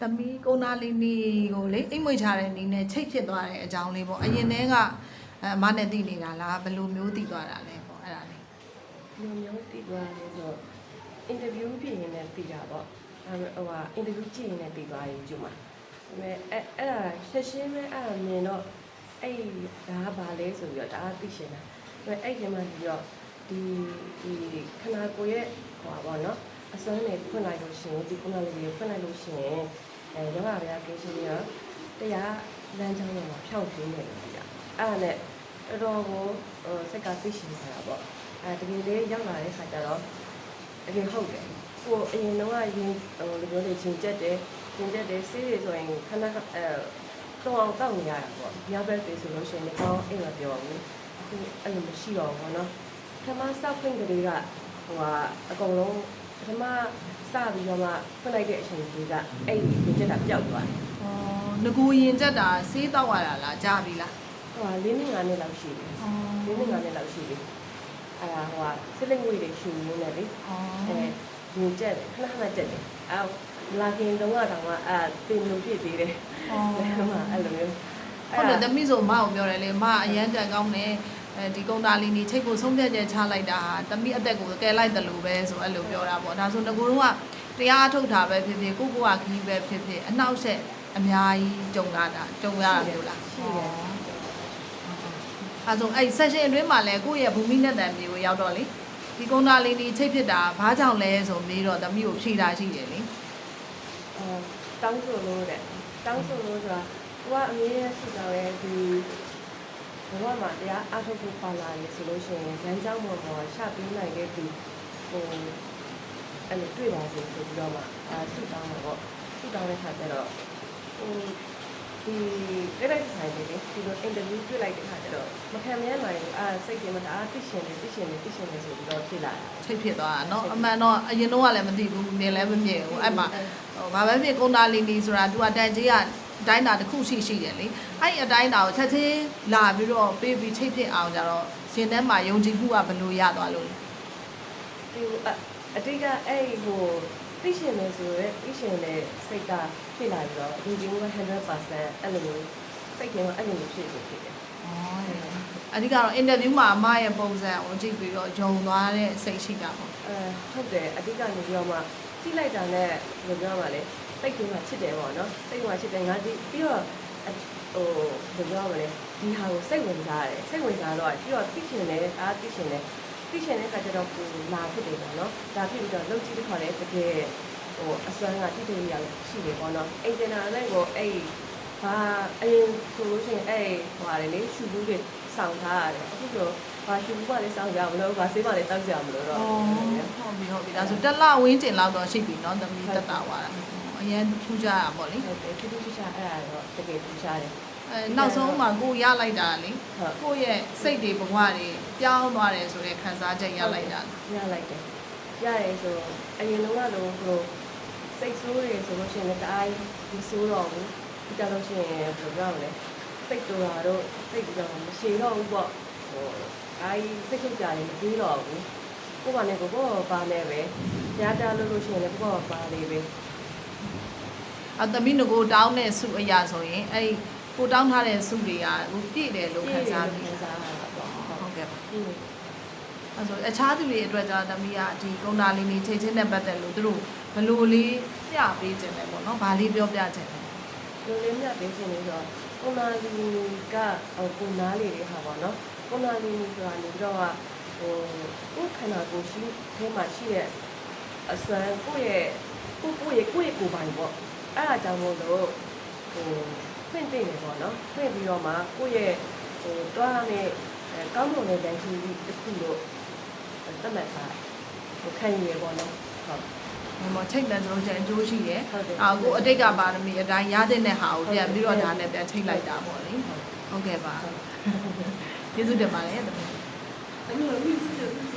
သမီးကုန်းသားလေးနီကိုလေအိမ်မွေချတဲ့နီနဲ့ချိတ်ဖြစ်သွားတဲ့အကြောင်းလေးပေါ့အရင်တည်းကအအမနဲ့တည်နေတာလားဘယ်လိုမျိုးတည်သွားတာလဲပေါ့အဲ့ဒါလေးလူမျိုးတည်သွားတယ်ဆိုအင်တာဗျူးပြင်ရင်လည်းတည်တာပေါ့အဲဟိုဟာအင်တာဗျူးကြည့်ရင်လည်းတည်သွားရင်ကျမဒါပေမဲ့အဲအဲ့ဒါဆက်ရှင်းမဲ့အဲ့ဒါမြင်တော့အဲ့ဒါကဘာလဲဆိုပြီးတော့ဒါကသိရှင်တာဒါပေမဲ့အဲ့ဒီမှာပြီးတော့ဒီဒီခနာကိုရဲ့ဟိုပါပေါ့နော် အစွမ်းနဲ့ဖွင့်လိုက်လို့ရှိရင်ဒီခုနလေးကိုဖွင့်လိုက်လို့ရှိရင်အဲရောဂါတွေကကင်းရှင်းပြီးတော့တရားလမ်းကြောင်းတွေမှာဖြောင့်ပြင်းနေတယ်ကြာအဲ့ဒါနဲ့တော်တော်ကိုဟိုစိတ်ကသိရှင်နေတာပေါ့အဲတကယ်လေးရောက်လာတဲ့ခါကျတော့အရင်ဟုတ်တယ်ဟိုအရင်တော့ကရင်ဟိုလိုမျိုးလေးချင်းကျက်တယ်ချင်းကျက်တယ်ဆေးတွေဆိုရင်ခဏခဏအဲတော့အောင်တောက်နေရတာပေါ့ညဘက်တွေဆိုလို့ရှိရင်လည်းကောင်းအိမ်မပြောဘူးအခုအဲ့လိုမရှိတော့ဘူးပေါ့နော်ပထမစောက်ခွင့်ကလေးကဟိုကအကုန်လုံး ပထမစပြီးတော့မှဖွင့်လိုက်တဲ့အချိန်ကြီးကအဲ့ဒီရင်ကျက်တာပျောက်သွားတယ်ဩငကူရင်ကြက်တာဆေးတောက်ရတာလားကြာပြီလားဟိုက၄နှစ်၅နှစ်လောက်ရှိတယ်၄နှစ်၅နှစ်လောက်ရှိတယ်အဲ့ဒါဟိုကစစ်လက်ငွေတွေရှင်နေတယ်လေအဲရင်ကျက်တယ်ခဏခဏကျက်တယ်အဲလာခင်တုန်းကတောင်ကအဲပင်လို့ဖြစ်သေးတယ်ဩဟိုကအဲ့လိုမျိုး ဟုတ်တယ်သမီးဆိုမအောင်ပြောတယ်လေမအရန်တန်ကောင်းတယ် အဲဒီကုန်းသားလေးနေချိတ်ကိုဆုံးဖြတ်ချက်ချလိုက်တာဟာသမီးအသက်ကိုကယ်လိုက်တယ်လို့ပဲဆိုအဲ့လိုပြောတာပေါ့ဒါဆိုငကူတော့ကတရားထုတ်တာပဲဖြစ်ဖြစ်ကိုကိုကခီးပဲဖြစ်ဖြစ်အနှောက်အယှက်အများကြီးကြုံရတာကြုံရတာမျိုးလားရှိတယ်အဲဆိုအဲ့ session အတွင်းမှာလဲကိုယ့်ရဲ့ဘူမိနဲ့တန်မျိုးကိုရောက်တော့လေဒီကုန်းသားလေးနေချိတ်ဖြစ်တာဘာကြောင့်လဲဆိုမေးတော့သမီးကိုဖြေတာရှိတယ်လေအဲတောင်းဆိုလို့တဲ့တောင်းဆိုလို့ဆိုတာကိုကအမြဲတမ်းရှိကြတယ်ဒီ ဘဝမှာတရားအထုတ်ဖို့ပါလာရေဆိုလို့ရှိရင်လမ်းကြောင်းပေါ်မှာရှာပေးနိုင်တဲ့ဒီဟိုအဲ့လိုတွေ့ပါစေဆိုပြီးတော့မှအာဆုတောင်းမှာပေါ့ဆုတောင်းတဲ့ခါကျတော့ဟိုဒီအဲ့ဒါဆိုင်လေးလေဒီလိုအင်တာဗျူးတွေ့လိုက်တဲ့ခါကျတော့မခံမရနိုင်ဘူးအာစိတ်ကြီးမှာဒါသိရှင်တယ်သိရှင်တယ်သိရှင်တယ်ဆိုပြီးတော့ဖြစ်လာတယ် ချိတ်ဖြစ်သွားတာเนาะအမှန်တော့အရင်တော့ကလည်းမသိဘူးမြင်လည်းမမြင်ဘူးအဲ့မှာဟိုဘာပဲဖြစ်ကုန်းသားလေးနေဆိုတာ तू ကတန်ကြီးက အတိုင်းတာတစ်ခုရှိရှိတယ်လေအဲ့ဒီအတိုင်းတာကိုချက်ချင်းလာပြီးတော့ပေးပြီးချိတ်ဖြစ်အောင်ကြတော့ရှင်ထဲမှာယုံကြည်မှုကဘယ်လိုရသွားလို့လဲဒီအအတိတ်ကအဲ့ဟိုသိရှင်နေဆိုရဲသိရှင်နေစိတ်ကဖြစ်လာပြီးတော့ဒီဒီက100%အဲ့လိုမျိုးစိတ်ကအဲ့လိုမျိုးဖြစ်ဖြစ်ဖြစ်တယ်အဓိကတော့ interview မှာအမရဲ့ပုံစံကိုကြည့်ပြီးတော့ယုံသွားတဲ့စိတ်ရှိတာပေါ့အဲဟုတ်တယ်အတိတ်ကနေပြီးတော့မှကြည့်လိုက်တာနဲ့ဘယ်လိုပြောရမလဲ စိတ်ကမှချစ်တယ်ပေါ့နော်စိတ်ကမှချစ်တယ်ငါဒီပြီးတော့ဟိုဘယ်လိုပြောရမလဲဒီဟာကိုစိတ်ဝင်စားတယ်စိတ်ဝင်စားတော့ပြီးတော့သိရှင်နေအားသိရှင်နေသိရှင်တဲ့ခါကျတော့ကိုလာဖြစ်တယ်ပေါ့နော်ဒါဖြစ်ပြီးတော့လုံကြည့်တဲ့ခါလဲတကယ်ဟိုအစွမ်းကတိတိကျကျရှိတယ်ပေါ့နော်အိမ်တင်တာလည်းကိုအဲ့ ဘာအရင်ဆိုလို့ရှိရင်အဲ့ဟိုဟာလေရှူဘူးတွေစောင်းထားရတယ်အခုတော့ဘာရှူဘူးပါလေစောင်းကြမလို့ဘာဆေးပါလေတောက်ကြမလို့တော့ ဟုတ်ပြီဟုတ်ပြီဒါဆိုတက်လဝင်းကျင်လောက်တော့ရှိပြီเนาะသမီးတက်တာသွားတာ အရင်ထူးကြရပါလေဟုတ်တယ်ထူးထူးခြားခြားအဲ့ဒါတော့တကယ်ထူးခြားတယ်အဲနောက်ဆုံးမှကိုရလိုက်တာလေဟုတ်ကိုယ့်ရဲ့စိတ်တွေဘဝတွေပြောင်းသွားတယ်ဆိုတဲ့ခံစားချက်ရလိုက်တာရလိုက်တယ်ရရဲဆိုအရင်လုံးကတော့ဟိုစိတ်ဆိုးရဆိုလို့ရှိရင်လည်းတအားမဆိုးတော့ဘူးဒီကြလို့ရှိရင်ဘယ်လိုပြောမလဲစိတ်တူတာတော့စိတ်ကြောင်မရှိတော့ဘူးပေါ့ဟိုအားစိတ်ထုတ်ကြတယ်မပြီးတော့ဘူးကိုယ်ကလည်းကိုယ်ပါနေပဲကြားတာလို့လို့ရှိရင်လည်းကိုယ်ကပါနေပဲ အသမီးငကိုတောင်းတဲ့စုအရာဆိုရင်အဲ့ဒီကိုတောင်းထားတဲ့စုတွေကဟိုပြည့်တယ်လို့ခံစားပြီးခံစားရတာပေါ့ဟုတ်ဟုတ်ကဲ့ပါอืมအဲဆိုအခြားသူတွေအတွက်ကြောင့်သမီးကဒီကုန်းတာလေးနေချိန်ချင်းနဲ့ပတ်သက်လို့သူတို့ဘယ်လိုလေးပြပေးခြင်းလဲပေါ့နော်ဗာလေးပြောပြခြင်းလဲလူလေးမြတ်ပေးခြင်းလို့ဆိုတော့ကိုနာလီကဟိုကိုနားလေးတွေဟာပေါ့နော်ကိုနာလီဆိုတာနေပြီးတော့ဟိုကိုယ်ခန္ဓာကိုယ်ရှိထဲမှာရှိတဲ့အစွမ်းကိုယ့်ရဲ့ကိုယ့်ကိုယ့်ရဲ့ကိုယ့်ရဲ့ကိုယ်ပိုင်ပေါ့ အဲ့ဒါကြောင့်မို့လို့ဟိုဖွင့်တင်တယ်ပေါ့နော်ဖွင့်ပြီးတော့မှကိုယ့်ရဲ့ဟိုတွားနဲ့အဲကောင်းမွန်တဲ့တန်ခီးတစ်ခုလို့သတ်မှတ်ထားဟိုခံယူရပေါ့နော်ဟုတ်ဟိုမှာချိန်တယ်ဆိုလို့ချင်းအကျိုးရှိတယ်ဟုတ်တယ်အာကိုအတိတ်ကပါရမီအတိုင်းရတဲ့နဲ့ဟာကိုပြန်ပြီးတော့ဒါနဲ့ပြန်ချိန်လိုက်တာပေါ့လေဟုတ်ကဲ့ပါကျေးဇူးတင်ပါတယ်သမီးအမျိုးမျိုး